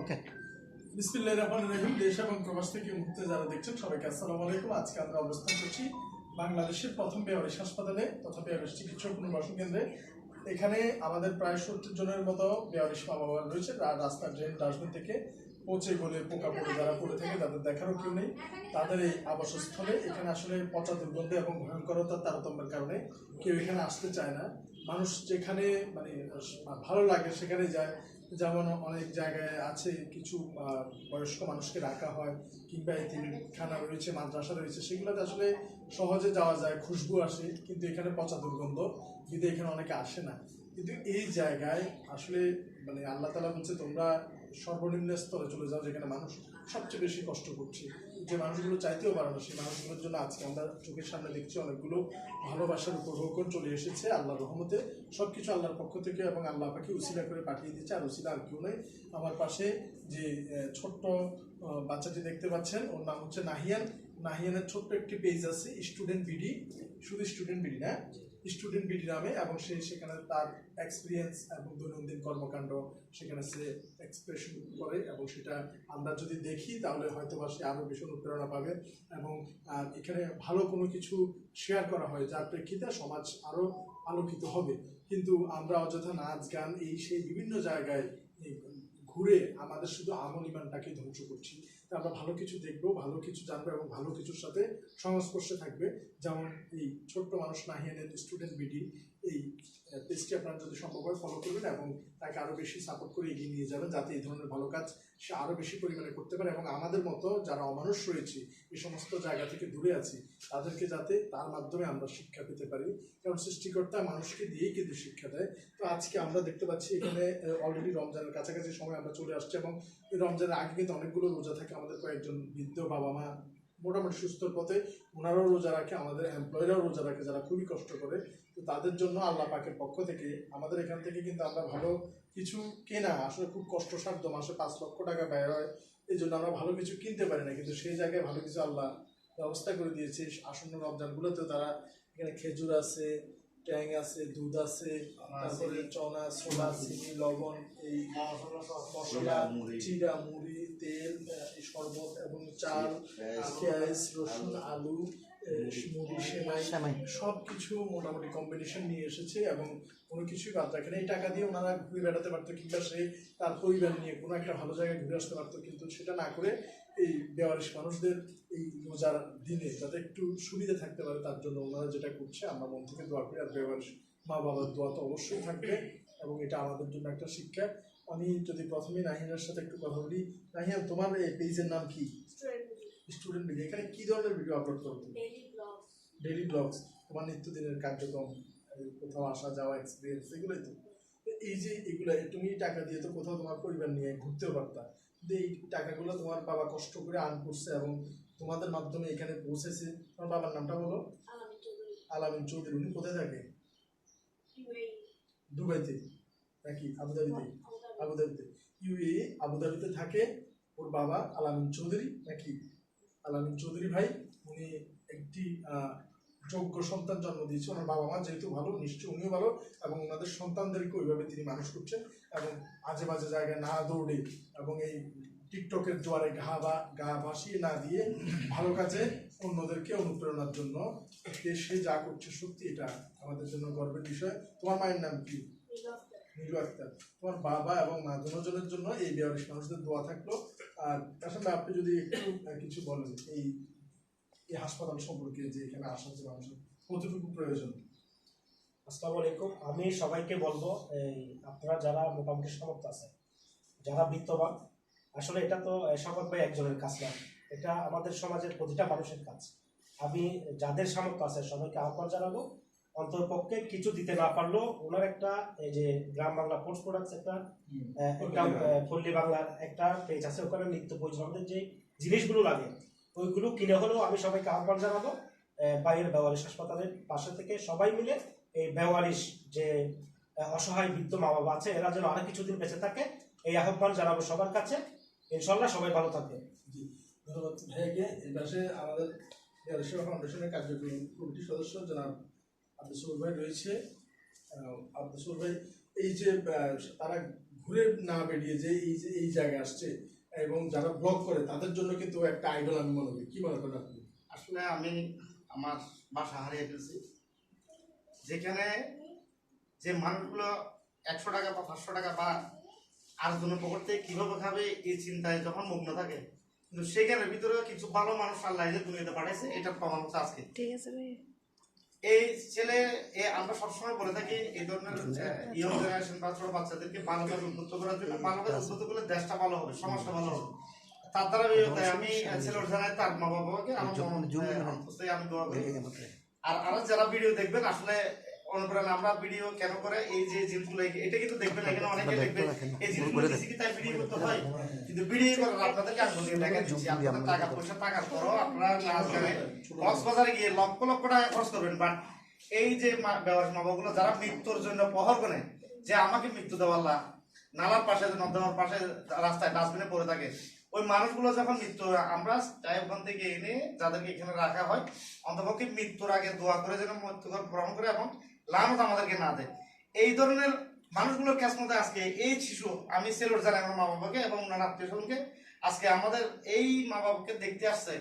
ওকে বিসমিল্লাহির রহমানির রহিম। দেশ এবং প্রবাস থেকে এই যারা দেখছেন সবাইকে আসসালামু আলাইকুম। আজকে আমরা অবস্থান করছি বাংলাদেশের প্রথম বেয়ারিশ হাসপাতালে তথা বেয়ারিশ চিকিৎসক পুনর্বাসন কেন্দ্রে। এখানে আমাদের প্রায় সত্তর জনের মতো বেয়ারিশ মা বাবা রয়েছে রাস্তার ড্রেন ডাস্টবিন থেকে পচে গলে পোকা পড়ে যারা পড়ে থাকে তাদের দেখারও কেউ নেই। তাদের এই আবাসস্থলে এখানে আসলে পচা দুর্গন্ধ এবং ভয়ঙ্করতার তারতম্যের কারণে কেউ এখানে আসতে চায় না। মানুষ যেখানে মানে ভালো লাগে সেখানে যায়। যেমন অনেক জায়গায় আছে, কিছু বয়স্ক মানুষকে রাখা হয়, কিংবা খানা রয়েছে, মাদ্রাসা রয়েছে, সেগুলোতে আসলে সহজে যাওয়া যায়, খুশবু আসে, কিন্তু এখানে পচা দুর্গন্ধ, কিন্তু এখানে অনেকে আসে না। কিন্তু এই জায়গায় আসলে মানে আল্লাহ তালা বলছে, তোমরা সর্বনিম্ন স্তরে চলে যাও, যেখানে মানুষ সবচেয়ে বেশি কষ্ট করছে। যে মানুষগুলো চাইতেও পারে না, সেই মানুষগুলোর জন্য আজকে আমরা চোখের সামনে দেখছি অনেকগুলো ভালোবাসার উপভোগ চলে এসেছে। আল্লাহ রহমতে সব কিছু আল্লাহর পক্ষ থেকে এবং আল্লাহ পাখি উসিলা করে পাঠিয়ে দিচ্ছে আর উসিলা আর কেউ নেই। আমার পাশে যে ছোট্ট বাচ্চাটি দেখতে পাচ্ছেন, ওর নাম হচ্ছে নাহিয়ান। নাহিয়ানের ছোট্ট একটি পেজ আছে স্টুডেন্ট বিডি শুধু স্টুডেন্ট বিডি না স্টুডেন্ট বিডি নামে এবং সে সেখানে তার এক্সপিরিয়েন্স এবং দৈনন্দিন কর্মকাণ্ড সেখানে সে এক্সপ্রেশন করে এবং সেটা আমরা যদি দেখি, তাহলে হয়তো বা সে আরও ভীষণ অনুপ্রেরণা পাবে এবং এখানে ভালো কোনো কিছু শেয়ার করা হয়, যার প্রেক্ষিতে সমাজ আরও আলোকিত হবে। কিন্তু আমরা অযথা নাচ, গান, এই সেই বিভিন্ন জায়গায় ঘুরে আমাদের শুধু আমল ইমানটাকে ধ্বংস করছি। তা আমরা ভালো কিছু দেখব, ভালো কিছু জানব এবং ভালো কিছুর সাথে সংস্পর্শে থাকবে। যেমন এই ছোট্ট মানুষ নাহিয়ানের স্টুডেন্ট বিডি এই পেজটি আপনারা যদি সম্ভব হয় ফলো করবেন এবং তাকে আরও বেশি সাপোর্ট করে এগিয়ে নিয়ে যাবেন যাতে এই ধরনের ভালো কাজ সে আরও বেশি পরিমাণে করতে পারে এবং আমাদের মতো যারা অমানুষ রয়েছে, এই সমস্ত জায়গা থেকে দূরে আছি, তাদেরকে যাতে তার মাধ্যমে আমরা শিক্ষা পেতে পারি। কারণ সৃষ্টিকর্তা মানুষকে দিয়েই কিন্তু শিক্ষা দেয়। তো আজকে আমরা দেখতে পাচ্ছি এখানে অলরেডি রমজানের কাছাকাছি সময় আমরা চলে আসছি এবং রমজানের আগে কিন্তু অনেকগুলো রোজা থাকে আমাদের কয়েকজন বৃদ্ধ বাবা মা মোটামুটি সুস্থর পথে ওনারাও রোজা রাখে আমাদের এমপ্লয়িরাও রোজা রাখে যারা খুবই কষ্ট করে। তো তাদের জন্য আল্লাহ পাকের পক্ষ থেকে আমাদের এখান থেকে কিন্তু আমরা ভালো কিছু কেনা আসলে খুব কষ্টসাধ্য মাসে পাঁচ লক্ষ টাকা ব্যয় হয় এই জন্য আমরা ভালো কিছু কিনতে পারি না। কিন্তু সেই জায়গায় ভালো কিছু আল্লাহ ব্যবস্থা করে দিয়েছে। আসন্ন রমজানগুলোতে তারা এখানে খেজুর আছে ট্যাং আছে দুধ আছে তারপরে চনা ছোলা চিনি লবণ এই মশলা চিরা মুড়ি তেল শরবত এবং চাল পেঁয়াজ রসুন আলু মুড়ি সেমাই সেমাই। সব কিছু মোটামুটি কম্বিনেশন নিয়ে এসেছে এবং কোনো কিছুই বাদ রাখে না। এই টাকা দিয়ে ওনারা ঘুরে বেড়াতে পারতো কিংবা সে তার পরিবার নিয়ে কোনো একটা ভালো জায়গায় ঘুরে আসতে পারতো কিন্তু সেটা না করে এই বেওয়ারিশ মানুষদের এই রোজার দিনে যাতে একটু সুবিধা থাকতে পারে তার জন্য ওনারা যেটা করছে আমরা মন থেকে দোয়া করি। আর বেওয়ারিশ মা বাবার দোয়া তো অবশ্যই থাকবে এবং এটা আমাদের জন্য একটা শিক্ষা। আমি যদি প্রথমে নাহিনের সাথে একটু কথা বলি নাহিয়ান তোমার এই পেজের নাম কি? স্টুডেন্ট ভিডিও এখানে কি ধরনের ভিডিও আপলোড করো ডেইলি ব্লগস তোমার নিত্যদিনের কার্যক্রম কোথাও আসা যাওয়া এক্সপিরিয়েন্স এগুলোই তো। তো এই যে এগুলো তুমি টাকা দিয়ে তো কোথাও তোমার পরিবার নিয়ে ঘুরতেও পারতা। কিন্তু এই টাকাগুলো তোমার বাবা কষ্ট করে আর্ন করছে এবং তোমাদের মাধ্যমে এখানে পৌঁছেছে। তোমার বাবার নামটা বলো। আলামিন চৌধুরী। উনি কোথায় থাকে? দুবাইতে। নাকি আবুধাবিতে। আবুধাবিতে ইউএ আবুধাবিতে থাকে, ওর বাবা আলামিন চৌধুরী, নাকি আলামিন চৌধুরী ভাই, উনি একটি যোগ্য সন্তান জন্ম দিয়েছে। ওনার বাবা মা যেহেতু ভালো, নিশ্চয়ই উনিও ভালো, এবং ওনাদের সন্তানদেরকে ওইভাবে তিনি মানুষ করছেন এবং আজে বাজে জায়গায় না দৌড়ে এবং এই টিকটকের জোয়ারে ঘা বা, গা ভাসিয়ে না দিয়ে ভালো কাজে অন্যদেরকে অনুপ্রেরণার জন্য সে যা করছে সত্যি এটা আমাদের জন্য গর্বের বিষয়। তোমার মায়ের নাম কি? আক্তার তোমার বাবা এবং মা দুজনের জন্য এই বেয়ারিশ মানুষদের দোয়া থাকল। আর সঙ্গে আপনি যদি একটু কিছু বলেন, এই এই হাসপাতাল সম্পর্কে যে এখানে আসার যে মানুষের কতটুকু প্রয়োজন? আসসালামু আলাইকুম। আমি সবাইকে বলব, এই, আপনারা যারা মোটামুটি সামর্থ্য আছে যারা বিত্তবান, আসলে এটা তো শওকত ভাই একজনের কাজ না। এটা আমাদের সমাজের প্রতিটা মানুষের কাজ। আমি যাদের সামর্থ্য আছে সবাইকে আহ্বান জানাব অন্তরপক্ষে কিছু দিতে না পারলেও ওনার একটা এই যে গ্রাম বাংলা পোস্ট প্রোডাক্টস একটা একটা পল্লী বাংলার একটা পেজ আছে ওখানে নিত্য প্রয়োজন আমাদের যে জিনিসগুলো লাগে ওইগুলো কিনে হলেও আমি সবাইকে আহ্বান জানাব বাইরের বেওয়ারিশ হাসপাতালের পাশে থেকে সবাই মিলে এই বেওয়ারিশ যে অসহায় বৃদ্ধ মা বাবা আছে এরা যেন আরও কিছুদিন বেঁচে থাকে এই আহ্বান জানাব সবার কাছে। ইনশাল্লাহ সবাই ভালো থাকবে। ধন্যবাদ। ভাইয়াকে এই পাশে আমাদের ফাউন্ডেশনের কার্যক্রম কমিটির সদস্য জনাব আব্দুল ভাই রয়েছে। আব্দুল ভাই এই যে তারা ঘুরে না বেরিয়ে যে এই যে এই জায়গায় আসছে এবং যারা ব্লগ করে তাদের জন্য কিন্তু একটা আইডল আমি মনে করি। কি মনে করেন আপনি? আসলে আমি আমার বাসা হারিয়ে ফেলছি। যেখানে যে মানুষগুলো একশো টাকা বা পাঁচশো টাকা বা আর জন্য পকেটে কীভাবে খাবে এই চিন্তায় যখন মগ্ন থাকে কিন্তু সেখানের ভিতরে কিছু ভালো মানুষ আল্লাহ দুনিয়াতে পাঠাইছে এটা প্রমাণ হচ্ছে আজকে। ঠিক আছে ভাই এই ছেলে আমরা সবসময় বলে থাকি এই ধরনের ইয়ং জেনারেশন বা ছোট বাচ্চাদেরকে ভালো কাজ উদ্বুদ্ধ করার জন্য ভালো কাজ উদ্বুদ্ধ করলে দেশটা ভালো হবে সমাজটা ভালো হবে। তার দ্বারা আমি ছেলের জানাই তার মা বাবাকে আমার অন্তস্থ আমি দোয়া করি। আর আরও যারা ভিডিও দেখবেন আসলে অনুপ্রেরণা আমরা ভিডিও কেন করে? এই যে জিনিসগুলো এটা কিন্তু দেখবেন এখানে অনেকে দেখবেন এই জিনিসগুলো কি তাই ভিডিও করতে হয়? কিন্তু ভিডিও করার আপনাদেরকে আমি বলি দেখা দিচ্ছি আপনাদের টাকা পয়সা টাকার পরও আপনারা নাচ গানে কক্সবাজারে গিয়ে লক্ষ লক্ষ টাকা খরচ করবেন। বাট এই যে যারা মৃত্যুর জন্য পহর করে যে আমাকে মৃত্যু দেওয়াল্লা নালার পাশে নর্দমার পাশে রাস্তায় ডাস্টবিনে পড়ে থাকে ওই মানুষগুলো যখন মৃত্যু আমরা চাই ওখান থেকে এনে যাদেরকে এখানে রাখা হয় অন্তপক্ষে মৃত্যুর আগে দোয়া করে যেন মৃত্যুকর ভ্রমণ করে এবং লানত আমাদেরকে না দেয়। এই ধরনের মানুষগুলোর ক্যাসমতে আজকে এই শিশু, আমি সেলুট জানাই আমার মা বাবাকে এবং ওনার আত্মীয় স্বজনকে, আজকে আমাদের এই মা বাবাকে দেখতে আসছে,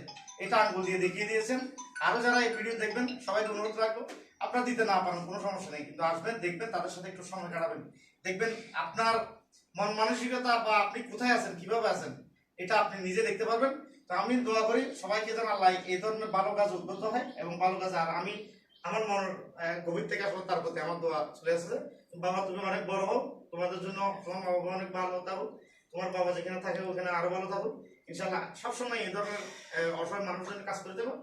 এটা আঙ্গুল দিয়ে দেখিয়ে দিয়েছেন। আরও যারা এই ভিডিও দেখবেন, সবাইকে অনুরোধ রাখব, আপনারা দিতে না পারেন, কোনো সমস্যা নেই, কিন্তু আসবেন, দেখবেন, তাদের সাথে একটু সময় কাটাবেন। দেখবেন আপনার মন মানসিকতা বা আপনি কোথায় আছেন, কীভাবে আছেন, এটা আপনি নিজে দেখতে পারবেন। তো আমি দোয়া করি, সবাইকে যেন আল্লাহ এই ধরনের ভালো কাজ উদ্বুদ্ধ হয় এবং ভালো কাজ, আর আমি আমার মন গভীর থেকে আসলে তার প্রতি আমার দোয়া চলে আসছে বাবা, তুমি অনেক বড় হোক তোমাদের জন্য তোমার বাবা অনেক ভালো থাকো তোমার বাবা যেখানে থাকে, ওখানে আরও ভালো থাকুক। ইনশাল্লাহ সবসময় এই ধরনের অসহায় মানুষের কাজ করে দেবো